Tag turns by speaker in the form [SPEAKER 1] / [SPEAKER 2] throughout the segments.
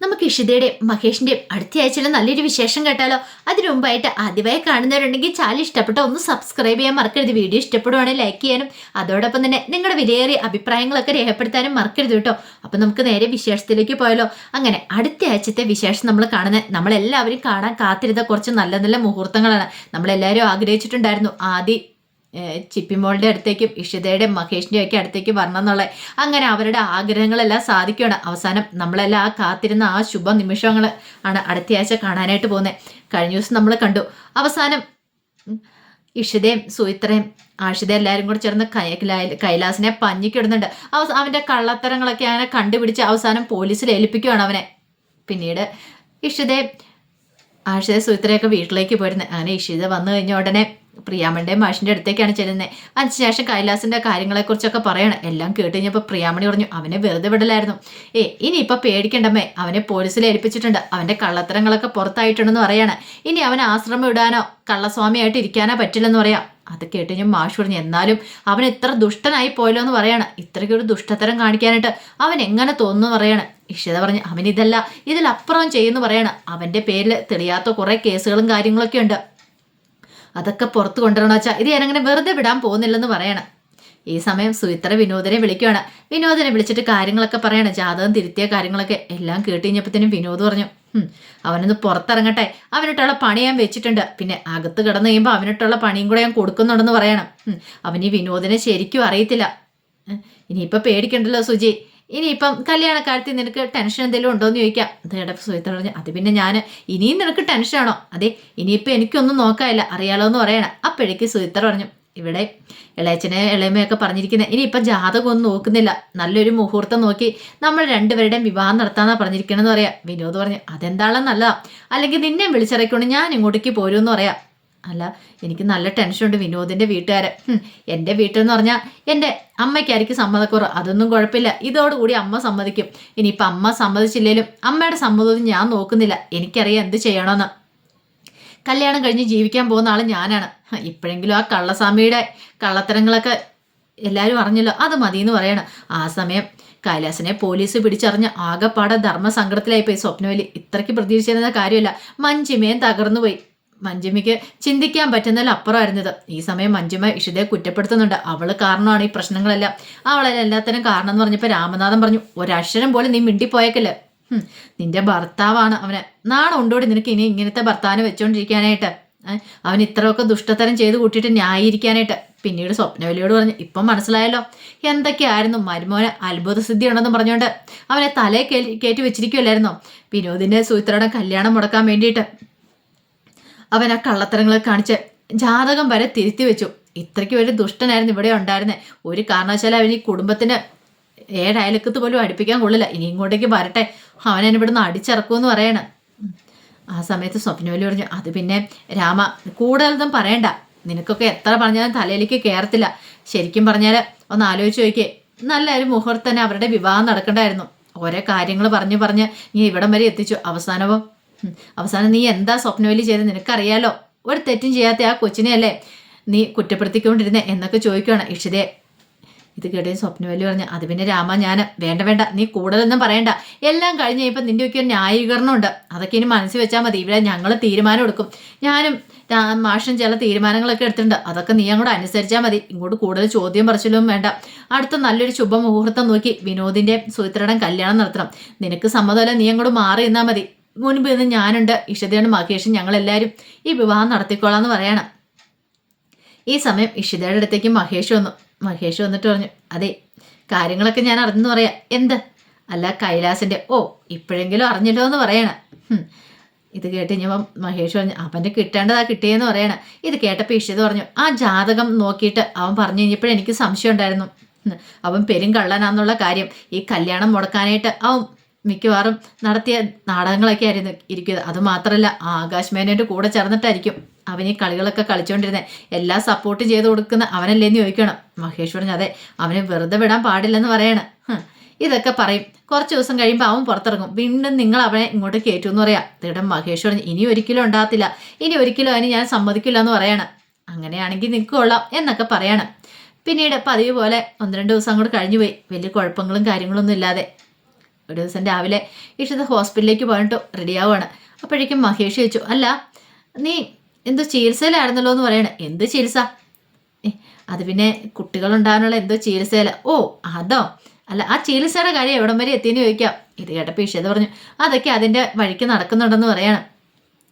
[SPEAKER 1] നമുക്ക് ഇഷിതയുടെയും മഹേഷിന്റെയും അടുത്ത ആഴ്ചയിലെ നല്ലൊരു വിശേഷം കേട്ടാലോ? അതിനു മുമ്പായിട്ട് ആദ്യമായി കാണുന്നവരുണ്ടെങ്കിൽ ചാനൽ ഇഷ്ടപ്പെട്ട ഒന്ന് സബ്സ്ക്രൈബ് ചെയ്യാൻ മറക്കരുത്. വീഡിയോ ഇഷ്ടപ്പെടുവാണെങ്കിൽ ലൈക്ക് ചെയ്യാനും അതോടൊപ്പം തന്നെ നിങ്ങളുടെ വിലയേറിയ അഭിപ്രായങ്ങളൊക്കെ രേഖപ്പെടുത്താനും മറക്കരുത് കേട്ടോ. അപ്പൊ നമുക്ക് നേരെ വിശേഷത്തിലേക്ക് പോയാലോ? അങ്ങനെ അടുത്ത ആഴ്ചത്തെ വിശേഷം നമ്മൾ കാണുന്നത് നമ്മളെല്ലാവരും കാണാൻ കാത്തിരുന്ന കുറച്ച് നല്ല നല്ല മുഹൂർത്തങ്ങളാണ്. നമ്മളെല്ലാവരും ആഗ്രഹിച്ചിട്ടുണ്ടായിരുന്നു ആദ്യം ചിപ്പിമോളുടെ അടുത്തേക്കും ഇഷിതയുടെയും മഹേഷിന്റെയും ഒക്കെ അടുത്തേക്ക് വരണം എന്നുള്ള അങ്ങനെ അവരുടെ ആഗ്രഹങ്ങളെല്ലാം സാധിക്കുകയാണ് അവസാനം നമ്മളെല്ലാം ആ കാത്തിരുന്ന ആ ശുഭ നിമിഷങ്ങൾ ആണ് അടുത്തയാഴ്ച കാണാനായിട്ട് പോകുന്നത് കഴിഞ്ഞ ദിവസം നമ്മൾ കണ്ടു. അവസാനം ഇഷിതയും സുയിത്രയും ആഷിത എല്ലാവരും കൂടെ ചേർന്ന് കൈലാസിനെ പഞ്ഞിക്കിടുന്നുണ്ട്. അവ അവന്റെ കള്ളത്തരങ്ങളൊക്കെ അങ്ങനെ കണ്ടുപിടിച്ച് അവസാനം പോലീസിൽ ഏൽപ്പിക്കുകയാണ് അവനെ. പിന്നീട് ഇഷിതയും ആഷിത സുയിത്രയൊക്കെ വീട്ടിലേക്ക് പോയിരുന്നു. അങ്ങനെ ഇഷിത വന്നു കഴിഞ്ഞ ഉടനെ പ്രിയാമണിയുടെ മാഷിന്റെ അടുത്തേക്കാണ് ചെല്ലുന്നത് അതിനുശേഷം കൈലാസിന്റെ കാര്യങ്ങളെക്കുറിച്ചൊക്കെ പറയണം. എല്ലാം കേട്ട് കഴിഞ്ഞപ്പോൾ പ്രിയാമണി പറഞ്ഞു അവനെ വെറുതെ വിടലായിരുന്നു. ഏ ഇനിയിപ്പൊ പേടിക്കണ്ടമ്മേ. അവനെ പോലീസിൽ ഏൽപ്പിച്ചിട്ടുണ്ട്. അവന്റെ കള്ളത്തരങ്ങളൊക്കെ പുറത്തായിട്ടുണ്ടെന്ന് പറയാണ്. ഇനി അവൻ ആശ്രമം ഇടാനോ കള്ളസ്വാമിയായിട്ട് ഇരിക്കാനോ പറ്റില്ലെന്ന് പറയാം. അത് കേട്ട് ഞാൻ മാഷ് പറഞ്ഞു എന്നാലും അവൻ ഇത്ര ദുഷ്ടനായി പോയല്ലോ എന്ന് പറയാണ്. ഇത്രയ്ക്കൊരു ദുഷ്ടത്തരം കാണിക്കാനായിട്ട് അവൻ എങ്ങനെ തോന്നുന്നു പറയാണ്. ഇഷിത പറഞ്ഞു അവൻ ഇതല്ല ഇതിലപ്പുറം ചെയ്യുന്നു പറയാണ്. അവന്റെ പേരിൽ തെളിയാത്ത കുറേ കേസുകളും കാര്യങ്ങളൊക്കെ ഉണ്ട്. അതൊക്കെ പുറത്ത് കൊണ്ടുവരണോ വെച്ചാൽ ഇത് ഞാനങ്ങനെ വെറുതെ വിടാൻ പോകുന്നില്ലെന്ന് പറയണം. ഈ സമയം സുയിത്ര വിനോദിനെ വിളിക്കുകയാണ് വിനോദിനെ വിളിച്ചിട്ട് കാര്യങ്ങളൊക്കെ പറയണം. ജാതകം തിരുത്തിയ കാര്യങ്ങളൊക്കെ എല്ലാം കേട്ടുകഴിഞ്ഞപ്പോഴത്തേനും വിനോദ് പറഞ്ഞു അവനൊന്ന് പുറത്തിറങ്ങട്ടെ. അവനിട്ടുള്ള പണി ഞാൻ വെച്ചിട്ടുണ്ട്. പിന്നെ അകത്ത് കിടന്നു കഴിയുമ്പോൾ അവനിട്ടുള്ള പണിയും കൂടെ ഞാൻ കൊടുക്കുന്നുണ്ടെന്ന് പറയണം. അവൻ ഈ വിനോദിനെ ശരിക്കും അറിയത്തില്ല. ഇനിയിപ്പോൾ പേടിക്കണ്ടല്ലോ സുജി. ഇനിയിപ്പം കല്യാണക്കാലത്ത് നിനക്ക് ടെൻഷൻ എന്തെങ്കിലും ഉണ്ടോ എന്ന് ചോദിക്കാം അതേടെ സുഹൃത്തു പറഞ്ഞു അത് പിന്നെ ഞാൻ ഇനിയും നിനക്ക് ടെൻഷനാണോ അതെ ഇനിയിപ്പോൾ എനിക്കൊന്നും നോക്കാനില്ല അറിയാലോ എന്ന് പറയണം. അപ്പോഴേക്ക് സുഹൃത്ത് പറഞ്ഞു ഇവിടെ ഇളയച്ചനെ ഇളയമ്മയൊക്കെ പറഞ്ഞിരിക്കുന്നത് ഇനിയിപ്പം ജാതകം ഒന്നും നോക്കുന്നില്ല. നല്ലൊരു മുഹൂർത്തം നോക്കി നമ്മൾ രണ്ടുപേരുടെയും വിവാഹം നടത്താമെന്നാണ് പറഞ്ഞിരിക്കണമെന്ന് പറയാം. വിനോദ് പറഞ്ഞു അതെന്താണെന്ന് നല്ലതാ. അല്ലെങ്കിൽ നിന്നെ വിളിച്ചിറക്കൊണ്ട് ഞാൻ ഇങ്ങോട്ടേക്ക് പോരുമെന്ന് പറയാം. അല്ല എനിക്ക് നല്ല ടെൻഷനുണ്ട് വിനോദിന്റെ വീട്ടുകാരെ. എന്റെ വീട്ടിൽ പറഞ്ഞാൽ എന്റെ അമ്മയ്ക്കായിരിക്കും സമ്മതക്കുറവ്. അതൊന്നും കുഴപ്പമില്ല. ഇതോടുകൂടി അമ്മ സമ്മതിക്കും. ഇനിയിപ്പോൾ അമ്മ സമ്മതിച്ചില്ലേലും അമ്മയുടെ സമ്മതവും ഞാൻ നോക്കുന്നില്ല. എനിക്കറിയാം എന്ത് ചെയ്യണമെന്ന്. കല്യാണം കഴിഞ്ഞ് ജീവിക്കാൻ പോകുന്ന ആൾ ഞാനാണ്. ഇപ്പോഴെങ്കിലും ആ കള്ളസ്വാമിയുടെ കള്ളത്തരങ്ങളൊക്കെ എല്ലാവരും അറിഞ്ഞല്ലോ. അത് മതി എന്ന് പറയണം. ആ സമയം കൈലാസിനെ പോലീസ് പിടിച്ചറിഞ്ഞ് ആകെപ്പാടെ ധർമ്മസങ്കടത്തിലായിപ്പോയി സ്വപ്നവലി. ഇത്രയ്ക്ക് പ്രതീക്ഷിച്ചിരുന്ന കാര്യമല്ല. മഞ്ചിമേൻ തകർന്നുപോയി. മഞ്ജുമയ്ക്ക് ചിന്തിക്കാൻ പറ്റുന്നതിൽ അപ്പുറമായിരുന്നത് ഈ സമയം മഞ്ജുമ ഇഷിതയെ കുറ്റപ്പെടുത്തുന്നുണ്ട്. അവൾ കാരണമാണ് ഈ പ്രശ്നങ്ങളെല്ലാം. അവളെ എല്ലാത്തിനും കാരണം എന്ന് പറഞ്ഞപ്പോൾ രാമനാഥൻ പറഞ്ഞു ഒരക്ഷരം പോലും നീ മിണ്ടിപ്പോയേക്കല്ലേ. നിന്റെ ഭർത്താവാണ് അവനെ. നാളെ ഉണ്ടോടി നിനക്ക് ഇനി ഇങ്ങനത്തെ ഭർത്താവിനെ വെച്ചോണ്ടിരിക്കാനായിട്ട്? അവൻ ഇത്രയൊക്കെ ദുഷ്ടതരം ചെയ്ത് കൂട്ടിയിട്ട് ന്യായീകരിക്കാനായിട്ട്? പിന്നീട് സ്വപ്നവലിയോട് പറഞ്ഞു ഇപ്പം മനസ്സിലായല്ലോ. എന്തൊക്കെയായിരുന്നു മരുമോന് അത്ഭുത സിദ്ധി ഉണ്ടെന്ന് പറഞ്ഞുകൊണ്ട് അവനെ തലയെ കയറ്റി വെച്ചിരിക്കുമല്ലായിരുന്നോ വിനോദിന്റെ സൂത്രയുടെ കല്യാണം മുടക്കാൻ വേണ്ടിയിട്ട്. അവൻ ആ കള്ളത്തരങ്ങളെ കാണിച്ച് ജാതകം വരെ തിരുത്തി വെച്ചു. ഇത്രയ്ക്ക് ഒരു ദുഷ്ടനായിരുന്നു ഇവിടെ ഉണ്ടായിരുന്നത് ഒരു കാരണവശാലും അവൻ ഈ കുടുംബത്തിന് ഏഴ് അയലക്കത്ത് പോലും അടുപ്പിക്കാൻ കൊള്ളില്ല. ഇനി ഇങ്ങോട്ടേക്ക് വരട്ടെ. അവൻ എന്നെ ഇവിടുന്ന് അടിച്ചിറക്കുമെന്ന് പറയണം. ആ സമയത്ത് സ്വപ്നവലി പറഞ്ഞു അത് പിന്നെ രാമ കൂടുതലൊന്നും പറയണ്ട. നിനക്കൊക്കെ എത്ര പറഞ്ഞാലും തലയിലേക്ക് കയറത്തില്ല ശരിക്കും പറഞ്ഞാൽ ഒന്ന് ആലോചിച്ച് നോക്കിയേ. നല്ല ഒരു മുഹൂർത്തം തന്നെ അവരുടെ വിവാഹം നടക്കണ്ടായിരുന്നു. ഓരോ കാര്യങ്ങൾ പറഞ്ഞു പറഞ്ഞ് നീ ഇവിടം വരെ എത്തിച്ചു. അവസാനവും അവസാനം നീ എന്താ സ്വപ്നവലി ചെയ്ത് നിനക്കറിയാലോ? ഒരു തെറ്റും ചെയ്യാത്ത ആ കൊച്ചിനെയല്ലേ നീ കുറ്റപ്പെടുത്തിക്കൊണ്ടിരുന്നേ എന്നൊക്കെ ചോദിക്കുകയാണ് ഇഷിതയെ. ഇത് കേട്ടേ സ്വപ്നവല്ലി പറഞ്ഞു അത് പിന്നെ രാമ ഞാൻ വേണ്ട വേണ്ട. നീ കൂടുതലൊന്നും പറയണ്ട. എല്ലാം കഴിഞ്ഞ് ഇപ്പം നിന്റെയൊക്കെ ഒരു ന്യായീകരണമുണ്ട്. അതൊക്കെ ഇനി മനസ്സിൽ വെച്ചാൽ മതി. ഇവിടെ ഞങ്ങൾ തീരുമാനം എടുക്കും. ഞാനും മാഷും ചില തീരുമാനങ്ങളൊക്കെ എടുത്തിട്ടുണ്ട്. അതൊക്കെ നീ അങ്ങോട്ട് അനുസരിച്ചാൽ മതി. ഇങ്ങോട്ട് കൂടുതൽ ചോദ്യം പറച്ചിലും വേണ്ട. അടുത്ത നല്ലൊരു ശുഭമുഹൂർത്തം നോക്കി വിനോദിന്റെ സുഹിത്രയുടെ കല്യാണം നടത്തണം. നിനക്ക് സമ്മതമല്ല നീ അങ്ങോട്ട് മാറി നിന്നാൽ മതി. മുൻപ് ഇന്ന് ഞാനുണ്ട്. ഇഷിതയാണ് മഹേഷും ഞങ്ങളെല്ലാവരും ഈ വിവാഹം നടത്തിക്കോളാന്ന് പറയണം. ഈ സമയം ഇഷിതയുടെ അടുത്തേക്ക് മഹേഷ് വന്നു. മഹേഷ് വന്നിട്ട് പറഞ്ഞു അതെ കാര്യങ്ങളൊക്കെ ഞാൻ അറിഞ്ഞെന്ന് പറയാം. എന്ത്? അല്ല കൈലാസിന്റെ. ഓ ഇപ്പോഴെങ്കിലും അറിഞ്ഞല്ലോ എന്ന് പറയണ ഇത് കേട്ട് കഴിഞ്ഞപ്പം മഹേഷ് പറഞ്ഞു അവന്റെ കിട്ടേണ്ടതാ കിട്ടിയെന്ന് പറയണ. ഇത് കേട്ടപ്പോൾ ഇഷിത പറഞ്ഞു ആ ജാതകം നോക്കിയിട്ട് അവൻ പറഞ്ഞു കഴിഞ്ഞപ്പോഴെനിക്ക് സംശയം ഉണ്ടായിരുന്നു. അവൻ പെരും കള്ളനാന്നുള്ള കാര്യം ഈ കല്യാണം മുടക്കാനായിട്ട് അവൻ മിക്കവാറും നടത്തിയ നാടകങ്ങളൊക്കെ ആയിരുന്നു ഇരിക്കുന്നത്. അതുമാത്രമല്ല ആകാശ് മേനോന്റെ കൂടെ ചേർന്നിട്ടായിരിക്കും അവൻ ഈ കളികളൊക്കെ കളിച്ചുകൊണ്ടിരുന്നത് എല്ലാം സപ്പോർട്ട് ചെയ്ത് കൊടുക്കുന്ന അവനല്ലേന്ന് ചോദിക്കണം. മഹേഷ് പറഞ്ഞു അതെ അവനെ വെറുതെ വിടാൻ പാടില്ലെന്ന് പറയണം. ഇതൊക്കെ പറയും. കുറച്ച് ദിവസം കഴിയുമ്പോൾ അവൻ പുറത്തിറങ്ങും. വീണ്ടും നിങ്ങൾ അവനെ ഇങ്ങോട്ട് കയറ്റും എന്ന് പറയാം. ഇവിടെ മഹേഷ് പറഞ്ഞു ഇനി ഒരിക്കലും ഉണ്ടാകത്തില്ല. ഇനി ഒരിക്കലും അതിന് ഞാൻ സമ്മതിക്കില്ല എന്ന് പറയണം. അങ്ങനെയാണെങ്കിൽ നിൽക്കൊള്ളാം എന്നൊക്കെ പറയണം. പിന്നീട് പതിവ് പോലെ ഒന്ന് രണ്ട് ദിവസം അങ്ങോട്ട് കഴിഞ്ഞു പോയി വലിയ കുഴപ്പങ്ങളും കാര്യങ്ങളൊന്നും ഇല്ലാതെ. ഒരു ദിവസം രാവിലെ ഇഷിത ഹോസ്പിറ്റലിലേക്ക് പോയിട്ട് റെഡിയാവുകയാണ് അപ്പോഴേക്കും മഹേഷ് ചോദിച്ചു അല്ല നീ എന്തോ ചികിത്സയിലായിരുന്നല്ലോ എന്ന് പറയണേ. എന്ത് ചികിത്സ? അത് പിന്നെ കുട്ടികളുണ്ടാകാനുള്ള എന്തോ ചികിത്സയില. ഓ അതോ? അല്ല ആ ചികിത്സയുടെ കാര്യം എവിടം വരെ എത്തിയെന്ന് ചോദിക്കാം. ഇത് കേട്ടപ്പോൾ ഇഷിത പറഞ്ഞു അതൊക്കെ അതിന്റെ വഴിക്ക് നടക്കുന്നുണ്ടെന്ന് പറയണം.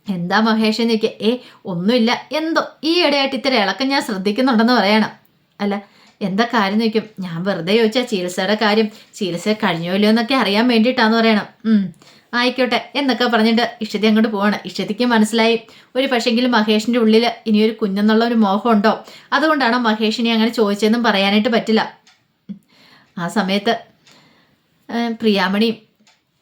[SPEAKER 1] എന്താ മഹേഷ്? എന്ന് ചോദിക്കുക ഏ ഒന്നുമില്ല. എന്തോ ഈ ഇടയായിട്ട് ഇത്ര ഇളക്കം ഞാൻ ശ്രദ്ധിക്കുന്നുണ്ടെന്ന് പറയണം. അല്ല എന്താ കാര്യം ചോദിക്കും. ഞാൻ വെറുതെ ചോദിച്ചാൽ ചികിത്സയുടെ കാര്യം. ചികിത്സ കഴിഞ്ഞോ ഇല്ലയോ എന്നൊക്കെ അറിയാൻ വേണ്ടിയിട്ടാന്ന് പറയണം. ആയിക്കോട്ടെ എന്നൊക്കെ പറഞ്ഞിട്ട് ഇഷ്ടതി അങ്ങോട്ട് പോവാണ്. ഇഷ്ടതിക്ക് മനസ്സിലായി. ഒരു പക്ഷെങ്കിലും മഹേഷിന്റെ ഉള്ളിൽ ഇനിയൊരു കുഞ്ഞെന്നുള്ള ഒരു മോഹമുണ്ടോ? അതുകൊണ്ടാണോ മഹേഷിനെ അങ്ങനെ ചോദിച്ചതെന്നും പറയാനായിട്ട് പറ്റില്ല. ആ സമയത്ത് പ്രിയാമണി പ്രിയാമണിയും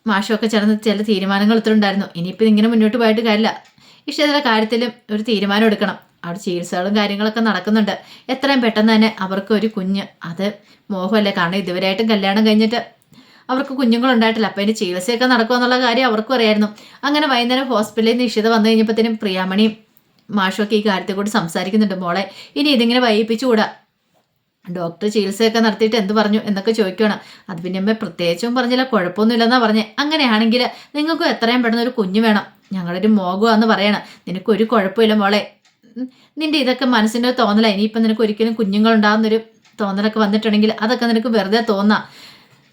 [SPEAKER 1] മാഷുമൊക്കെ ചേർന്ന് ചില തീരുമാനങ്ങൾ എടുത്തിട്ടുണ്ടായിരുന്നു. ഇനിയിപ്പോൾ ഇങ്ങനെ മുന്നോട്ട് പോയിട്ട് കാര്യമില്ല. ഇഷ്ടത്തിന്റെ കാര്യത്തിലും ഒരു തീരുമാനം എടുക്കണം. അവിടെ ചികിത്സകളും കാര്യങ്ങളൊക്കെ നടക്കുന്നുണ്ട്. എത്രയും പെട്ടെന്ന് തന്നെ അവർക്ക് ഒരു കുഞ്ഞ്. അത് മോഹമല്ലേ? കാരണം ഇതുവരെയായിട്ടും കല്യാണം കഴിഞ്ഞിട്ട് അവർക്ക് കുഞ്ഞുങ്ങളുണ്ടായിട്ടില്ല അപ്പോൾ അതിന്റെ ചികിത്സയൊക്കെ നടക്കുമെന്നുള്ള കാര്യം അവർക്കും അറിയായിരുന്നു. അങ്ങനെ വൈകുന്നേരം ഹോസ്പിറ്റലിൽ നിന്ന് ഇഷിത വന്നു കഴിഞ്ഞപ്പോഴത്തേനും പ്രിയാമണിയും മാഷുമൊക്കെ ഈ കാര്യത്തെ കൂടി സംസാരിക്കുന്നുണ്ട്. മോളെ ഇനി ഇതിങ്ങനെ വൈകിപ്പിച്ചുകൂടാ? ഡോക്ടർ ചികിത്സയൊക്കെ നടത്തിയിട്ട് എന്ത് പറഞ്ഞു എന്നൊക്കെ ചോദിക്കണം അത് പിന്നെ അമ്മ പ്രത്യേകിച്ചും പറഞ്ഞില്ല. കുഴപ്പമൊന്നുമില്ലെന്നാ പറഞ്ഞേ. അങ്ങനെയാണെങ്കിൽ നിങ്ങൾക്കും എത്രയും പെട്ടെന്ന് ഒരു കുഞ്ഞ് വേണം. ഞങ്ങളൊരു മോഗമാന്ന് പറയണം. നിനക്കൊരു കുഴപ്പമില്ല മോളെ. നിന്റെ ഇതൊക്കെ മനസ്സിന്റെ തോന്നല. ഇനിയിപ്പം നിനക്ക് ഒരിക്കലും കുഞ്ഞുങ്ങളുണ്ടാകുന്നൊരു തോന്നലൊക്കെ വന്നിട്ടുണ്ടെങ്കിൽ അതൊക്കെ നിനക്ക് വെറുതെ തോന്നാം.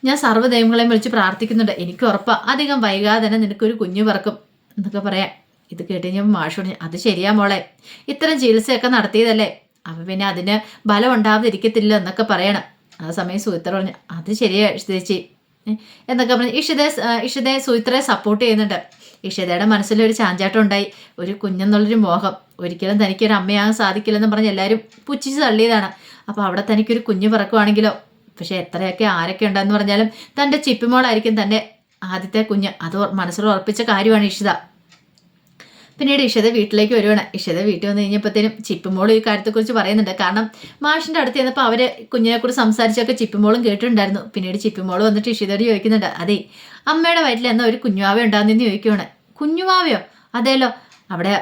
[SPEAKER 1] ഞാൻ സർവദൈവങ്ങളെയും വിളിച്ച് പ്രാർത്ഥിക്കുന്നുണ്ട്. എനിക്ക് ഉറപ്പാണ് അധികം വൈകാതെ തന്നെ നിനക്കൊരു കുഞ്ഞു പിറക്കും എന്നൊക്കെ പറയാം. ഇത് കേട്ട് ഞാൻ മാഷ് പറഞ്ഞു അത് ശരിയാ മോളെ. ഇത്തരം ചികിത്സയൊക്കെ നടത്തിയതല്ലേ? അപ്പം പിന്നെ അതിന് ബലം ഉണ്ടാവാതിരിക്കത്തില്ല എന്നൊക്കെ പറയണം. ആ സമയം സൂത്ര പറഞ്ഞു അത് ശരിയാ ചേച്ചി. എന്നൊക്കെ പറഞ്ഞു ഇഷിതെ ഇഷിതെ സുഹിത്രയെ സപ്പോർട്ട് ചെയ്യുന്നുണ്ട്. ഇഷിതയുടെ മനസ്സിലൊരു ചാഞ്ചാട്ടം ഉണ്ടായി ഒരു കുഞ്ഞെന്നുള്ളൊരു മോഹം. ഒരിക്കലും തനിക്കൊരു അമ്മയാകാൻ സാധിക്കില്ലെന്ന് പറഞ്ഞ് എല്ലാവരും പുച്ഛിച്ച് തള്ളിയതാണ്. അപ്പോൾ അവിടെ തനിക്കൊരു കുഞ്ഞ് പിറക്കുവാണെങ്കിലോ? പക്ഷെ എത്രയൊക്കെ ആരൊക്കെ ഉണ്ടെന്ന് പറഞ്ഞാലും തന്റെ ചിപ്പിമോളായിരിക്കും തന്റെ ആദ്യത്തെ കുഞ്ഞ്. അത് മനസ്സിൽ ഉറപ്പിച്ച കാര്യമാണ് ഇഷിത. പിന്നീട് ഇഷത വീട്ടിലേക്ക് വരുവാണ്. ഇഷത വീട്ടിൽ വന്നു കഴിഞ്ഞപ്പോഴത്തേനും ചിപ്പുമോൾ ഈ കാര്യത്തെക്കുറിച്ച് പറയുന്നുണ്ട്. കാരണം മാഷിന്റെ അടുത്ത് ചെന്നപ്പോൾ അവർ കുഞ്ഞിനെക്കുറിച്ച് സംസാരിച്ചൊക്കെ ചിപ്പുമോളും കേട്ടിട്ടുണ്ടായിരുന്നു. പിന്നീട് ചിപ്പുമോൾ വന്നിട്ട് ഇഷിതയോട് ചോദിക്കുന്നുണ്ട്. അതെ അമ്മയുടെ വയറ്റിൽ എന്നാ ഒരു കുഞ്ഞുവാവ ഉണ്ടാകുന്നെന്ന് ചോദിക്കുവാണ്. കുഞ്ഞുവാവയോ? അതേലോ. അവിടെ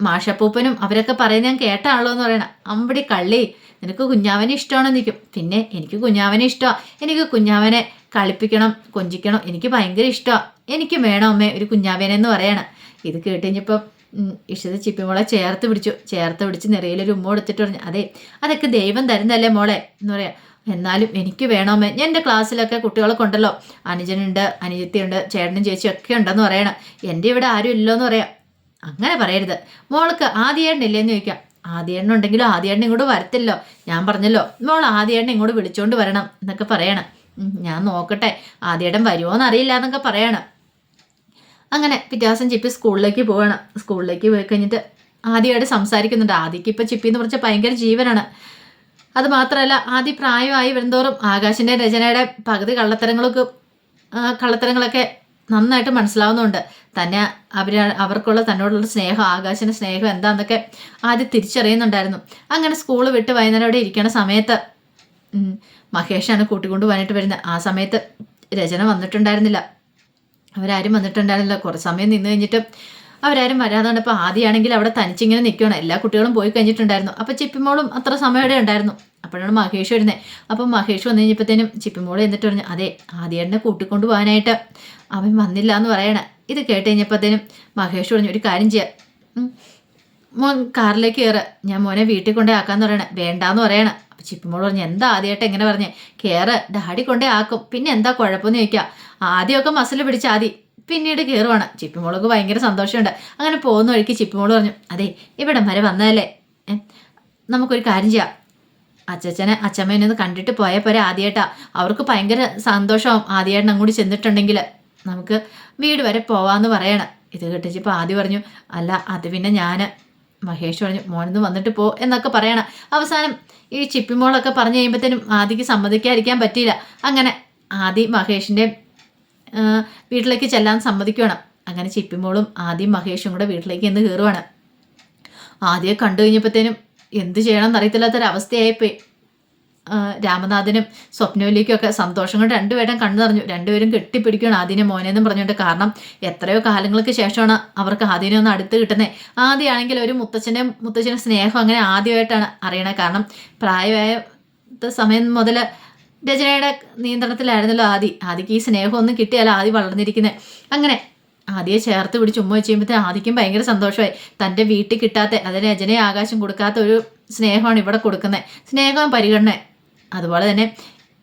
[SPEAKER 1] മാഷപ്പൂപ്പനും അവരൊക്കെ പറയുന്നത് ഞാൻ കേട്ടാണല്ലോ എന്ന് പറയണം. അമ്പടി കള്ളി നിനക്ക് കുഞ്ഞാവനെ ഇഷ്ടമാണോ നിൽക്കും പിന്നെ എനിക്ക് കുഞ്ഞാവനെ ഇഷ്ടമാണ് എനിക്ക് കുഞ്ഞാവനെ കളിപ്പിക്കണം കൊഞ്ചിക്കണം. എനിക്ക് ഭയങ്കര ഇഷ്ടമാണ് എനിക്ക് വേണം അമ്മേ ഒരു കുഞ്ഞാവേനെന്ന് പറയണം. ഇത് കേട്ട് കഴിഞ്ഞപ്പം ഉം, ഇഷിത ചിപ്പിമോളെ ചേർത്ത് പിടിച്ചു. ചേർത്ത് പിടിച്ച് നിറയിലൊരു ഉമ്മ എടുത്തിട്ട് പറഞ്ഞു അതെ അതൊക്കെ ദൈവം തരുന്നല്ലേ മോളെ? എന്ന് പറയാം. എന്നാലും എനിക്ക് വേണമേ എന്റെ ക്ലാസ്സിലൊക്കെ കുട്ടികളൊക്കെ ഉണ്ടല്ലോ അനുജനുണ്ട് അനുജത്തിയുണ്ട് ചേട്ടനും ചേച്ചിയും ഒക്കെ ഉണ്ടെന്ന് പറയണം. എന്റെ ഇവിടെ ആരും ഇല്ലെന്ന് പറയാം. അങ്ങനെ പറയരുത്. മോൾക്ക് ആദ്യേണ്ണയില്ലേന്ന് ചോദിക്കാം. ആദ്യേണ്ണ ഉണ്ടെങ്കിലും ആദ്യേണ്ണ ഇങ്ങോട്ട് വരത്തില്ലോ. ഞാൻ പറഞ്ഞല്ലോ മോൾ ആദ്യേണ്ണ ഇങ്ങോട്ട് വിളിച്ചുകൊണ്ട് വരണം എന്നൊക്കെ പറയണം. ഞാൻ നോക്കട്ടെ. ആദ്യേടം വരുമോ എന്നറിയില്ല എന്നൊക്കെ പറയണം. അങ്ങനെ പിറ്റേ ദിവസം ചിപ്പി സ്കൂളിലേക്ക് പോവണം. സ്കൂളിലേക്ക് പോയി കഴിഞ്ഞിട്ട് ആദ്യമായിട്ട് സംസാരിക്കുന്നുണ്ട്. ആദ്യക്ക് ഇപ്പം ചിപ്പി എന്ന് പറഞ്ഞാൽ ഭയങ്കര ജീവനാണ്. അത് മാത്രമല്ല ആദ്യ പ്രായമായി വരുന്നതോറും ആകാശിന്റെ രചനയുടെ പകുതി കള്ളത്തരങ്ങളൊക്കെ കള്ളത്തരങ്ങളൊക്കെ നന്നായിട്ട് മനസ്സിലാവുന്നുണ്ട്. തന്നെ അവർ അവർക്കുള്ള തന്നോടുള്ള സ്നേഹം ആകാശിന്റെ സ്നേഹം എന്താണെന്നൊക്കെ ആദ്യം തിരിച്ചറിയുന്നുണ്ടായിരുന്നു. അങ്ങനെ സ്കൂൾ വിട്ട് വൈകുന്നേരം അവിടെ ഇരിക്കുന്ന സമയത്ത് മഹേഷാണ് കൂട്ടിക്കൊണ്ട് പോകാനായിട്ട് വരുന്നത്. ആ സമയത്ത് രചന വന്നിട്ടുണ്ടായിരുന്നില്ല. അവരാരും വന്നിട്ടുണ്ടായിരുന്നില്ല. കുറച്ച് സമയം നിന്ന് കഴിഞ്ഞിട്ട് അവരാരും വരാതെ കണ്ടപ്പോൾ ആദ്യമാണെങ്കിൽ അവിടെ തനിച്ചിങ്ങനെ നിൽക്കുകയാണ് എല്ലാ കുട്ടികളും പോയി കഴിഞ്ഞിട്ടുണ്ടായിരുന്നു. അപ്പോൾ ചിപ്പിമോളും അത്ര സമയം ഉണ്ടായിരുന്നു. അപ്പോഴാണ് മഹേഷ് വരുന്നത് അപ്പം മഹേഷ് വന്നു കഴിഞ്ഞപ്പോഴത്തേനും ചിപ്പിമോൾ എന്നിട്ട് പറഞ്ഞു അതെ ആദ്യേട്ടനെ കൂട്ടിക്കൊണ്ട് പോകാനായിട്ട് അവൻ വന്നില്ല എന്ന് പറയണേ. ഇത് കേട്ട് കഴിഞ്ഞപ്പോഴത്തേനും മഹേഷ് പറഞ്ഞു ഒരു കാര്യം ചെയ്യാം. മോൻ കാറിലേക്ക് കയറുക ഞാൻ മോനെ വീട്ടിൽ കൊണ്ടേ ആക്കാന്ന് പറയണേ. വേണ്ടാന്ന് പറയണേ. അപ്പം ചിപ്പിമോൾ പറഞ്ഞു എന്താ ആദ്യമായിട്ട് എങ്ങനെ പറഞ്ഞേ? കയറ് ഡാഡി കൊണ്ടേ ആക്കും. പിന്നെ എന്താ കുഴപ്പമെന്ന് ചോദിക്കാം. ആദ്യമൊക്കെ മസിൽ പിടിച്ച ആദ്യം പിന്നീട് കയറുവാണ് ചിപ്പിമോൾക്ക് ഭയങ്കര സന്തോഷമുണ്ട്. അങ്ങനെ പോകുന്ന വഴിക്ക് ചിപ്പിമോൾ പറഞ്ഞു അതെ ഇവിടം വരെ വന്നതല്ലേ? നമുക്കൊരു കാര്യം ചെയ്യാം. അച്ചച്ചനെ അച്ഛമ്മേനെ ഒന്ന് കണ്ടിട്ട് പോയ പോരെ ആദ്യമായിട്ടാ അവർക്ക് ഭയങ്കര സന്തോഷമാവും ആദ്യമായിട്ട് അങ്ങോട്ട് ചെന്നിട്ടുണ്ടെങ്കിൽ നമുക്ക് വീട് വരെ പോവാന്ന് പറയണം. ഇത് കേട്ടിച്ചപ്പോൾ ആദ്യം പറഞ്ഞു അല്ല അത് പിന്നെ ഞാൻ മഹേഷ് പറഞ്ഞു മോനിന്ന് വന്നിട്ട് പോ എന്നൊക്കെ പറയണം. അവസാനം ഈ ചിപ്പിമോളൊക്കെ പറഞ്ഞു കഴിയുമ്പോഴത്തേനും ആദിക്ക് സമ്മതിക്കാതിരിക്കാൻ പറ്റിയില്ല. അങ്ങനെ ആദി മഹേഷിന്റെ വീട്ടിലേക്ക് ചെല്ലാൻ സമ്മതിക്കുകയാണ് അങ്ങനെ ചിപ്പിമോളും ആദ്യം മഹേഷും കൂടെ വീട്ടിലേക്ക് എന്ന് കയറുവാണ് ആദ്യം കണ്ടു കഴിഞ്ഞപ്പോഴത്തേനും എന്ത് ചെയ്യണം എന്നറിയത്തില്ലാത്തൊരവസ്ഥയായിപ്പോയി രാമനാഥനും സ്വപ്നവലിക്കും ഒക്കെ സന്തോഷം കൊണ്ട് രണ്ടുപേരും കണ്ണു നിറഞ്ഞു. രണ്ടുപേരും കെട്ടിപ്പിടിക്കുകയാണ് ആദ്യനെ മോനെന്നും പറഞ്ഞുകൊണ്ട്. കാരണം എത്രയോ കാലങ്ങൾക്ക് ശേഷമാണ് അവർക്ക് ആദ്യനെ ഒന്ന് അടുത്ത് കിട്ടുന്നത് ആദ്യമാണെങ്കിൽ ഒരു മുത്തച്ഛന്റെ മുത്തച്ഛന്റെ സ്നേഹം അങ്ങനെ ആദ്യമായിട്ടാണ് അറിയണത് കാരണം പ്രായമായ സമയം മുതൽ രചനയുടെ നിയന്ത്രണത്തിലായിരുന്നല്ലോ ആദി. ആദിക്ക് ഈ സ്നേഹം സ്നേഹമൊന്നും കിട്ടിയാലോ ആദി വളർന്നിരിക്കുന്നത് അങ്ങനെ ആദ്യം ചേർത്ത് പിടിച്ച് ഉമ്മ വെച്ച് കഴിയുമ്പോഴത്തേന് ആദിക്കും ഭയങ്കര സന്തോഷമായി. തന്റെ വീട്ടിൽ കിട്ടാത്ത അതിന് രചനയെ ആകാശം കൊടുക്കാത്ത ഒരു സ്നേഹമാണ് ഇവിടെ കൊടുക്കുന്നത് സ്നേഹവും പരിഗണന അതുപോലെ തന്നെ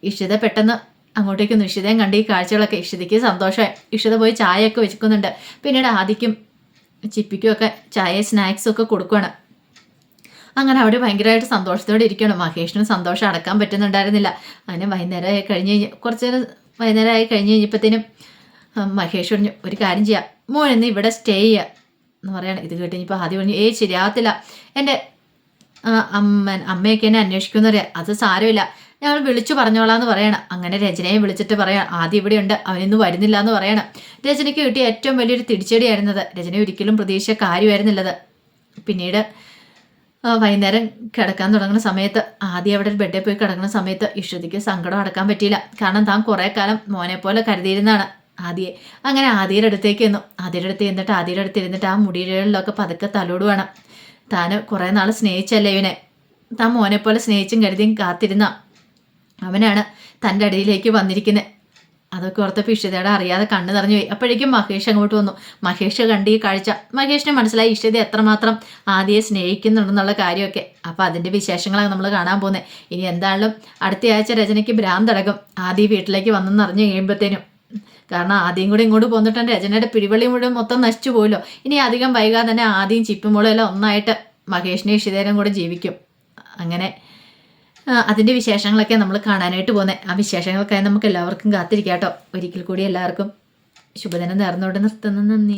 [SPEAKER 1] ഇഷിത പെട്ടെന്ന് അങ്ങോട്ടേക്കൊന്ന് ഇഷിതയും കണ്ട് ഈ കാഴ്ചകളൊക്കെ ഇഷിതയ്ക്ക് സന്തോഷമായി. ഇഷിത പോയി ചായയൊക്കെ വെച്ചിക്കുന്നുണ്ട്. പിന്നീട് ആദിക്കും ചിപ്പിക്കും ഒക്കെ ചായ സ്നാക്സും ഒക്കെ കൊടുക്കുകയാണ് അങ്ങനെ അവിടെ ഭയങ്കരമായിട്ട് സന്തോഷത്തോടെ ഇരിക്കണം മഹേഷിനും സന്തോഷം അടക്കാൻ പറ്റുന്നുണ്ടായിരുന്നില്ല. അങ്ങനെ വൈകുന്നേരമായി കഴിഞ്ഞ് കഴിഞ്ഞ് കുറച്ച് നേരം വൈകുന്നേരമായി കഴിഞ്ഞ് കഴിഞ്ഞപ്പോഴത്തേനും മഹേഷ് പറഞ്ഞു ഒരു കാര്യം ചെയ്യാം. മോൻ ഇന്ന് ഇവിടെ സ്റ്റേ ചെയ്യുക എന്ന് പറയാണ്. ഇത് കേട്ട് ഇനിയിപ്പോൾ ആദ്യം പറഞ്ഞു ഏയ് ശരിയാകത്തില്ല എന്റെ അമ്മ അമ്മയൊക്കെ എന്നെ അന്വേഷിക്കുമെന്ന് പറയാം. അത് സാരമില്ല. ഞങ്ങൾ വിളിച്ചു പറഞ്ഞോളാന്ന് പറയണം. അങ്ങനെ രചനയെ വിളിച്ചിട്ട് പറയാം. ആദ്യം ഇവിടെയുണ്ട് അവനിന്ന് വരുന്നില്ല എന്ന് പറയണം. രചനയ്ക്ക് കിട്ടിയ ഏറ്റവും വലിയൊരു തിരിച്ചടിയായിരുന്നത്. രചന ഒരിക്കലും പ്രതീക്ഷ കാര്യമായിരുന്നില്ലത്. പിന്നീട് വൈകുന്നേരം കിടക്കാൻ തുടങ്ങുന്ന സമയത്ത് ആദ്യം അവിടെ ഒരു ബെഡിൽ പോയി കിടക്കുന്ന സമയത്ത് ഇഷ്ടതിക്ക് സങ്കടം അടക്കാൻ പറ്റിയില്ല. കാരണം താൻ കുറേ കാലം മോനെ പോലെ കരുതിയിരുന്നാണ് ആദ്യയെ അങ്ങനെ ആദ്യയുടെ അടുത്തേക്ക് എന്നു ആദ്യയുടെ അടുത്ത് എന്നിട്ട് ആദ്യയുടെ അടുത്ത് ഇരുന്നിട്ട് ആ മുടികളിലൊക്കെ പതുക്കെ തലോടുവാണ്. താൻ കുറേ നാൾ സ്നേഹിച്ചല്ലേ ഇവനെ? താൻ മോനെ പോലെ സ്നേഹിച്ചും കരുതിയും കാത്തിരുന്ന അവനാണ് തന്റെ അടിയിലേക്ക് വന്നിരിക്കുന്നത് അതൊക്കെ ഓർത്തപ്പോൾ ഇഷിതയുടെ അറിയാതെ കണ്ണു നിറഞ്ഞു പോയി. അപ്പോഴേക്കും മഹേഷ് അങ്ങോട്ട് വന്നു. മഹേഷ് കണ്ട് ഈ കാഴ്ച. മഹേഷിന് മനസ്സിലായി ഇഷിത എത്രമാത്രം ആദ്യയെ സ്നേഹിക്കുന്നുണ്ടെന്നുള്ള കാര്യമൊക്കെ. അപ്പോൾ അതിന്റെ വിശേഷങ്ങളാണ് നമ്മൾ കാണാൻ പോകുന്നത് ഇനി എന്തായാലും അടുത്തയാഴ്ച രചനയ്ക്ക് ഭ്രാന്തടകം ആദ്യ വീട്ടിലേക്ക് വന്നെന്ന് അറിഞ്ഞു കഴിയുമ്പോഴത്തേനും കാരണം ആദ്യം കൂടി ഇങ്ങോട്ട് പോന്നിട്ടുണ്ട്. രചനയുടെ പിടിവള്ളി മുഴുവൻ മൊത്തം നശിച്ചു പോയല്ലോ. ഇനി അധികം വൈകാതെ തന്നെ ആദ്യം ചിപ്പുമ്പോഴും എല്ലാം ഒന്നായിട്ട് മഹേഷിനെ ഇഷിതേനും കൂടെ ജീവിക്കും. അങ്ങനെ അതിന്റെ വിശേഷങ്ങളൊക്കെ നമ്മൾ കാണാനായിട്ട് പോകുന്നത് ആ വിശേഷങ്ങൾക്കായി നമുക്ക് എല്ലാവർക്കും കാത്തിരിക്കാം കേട്ടോ. ഒരിക്കൽ കൂടി എല്ലാവർക്കും ശുഭദിനം നേർന്നുകൊണ്ട് നിർത്തുന്നു. നന്ദി.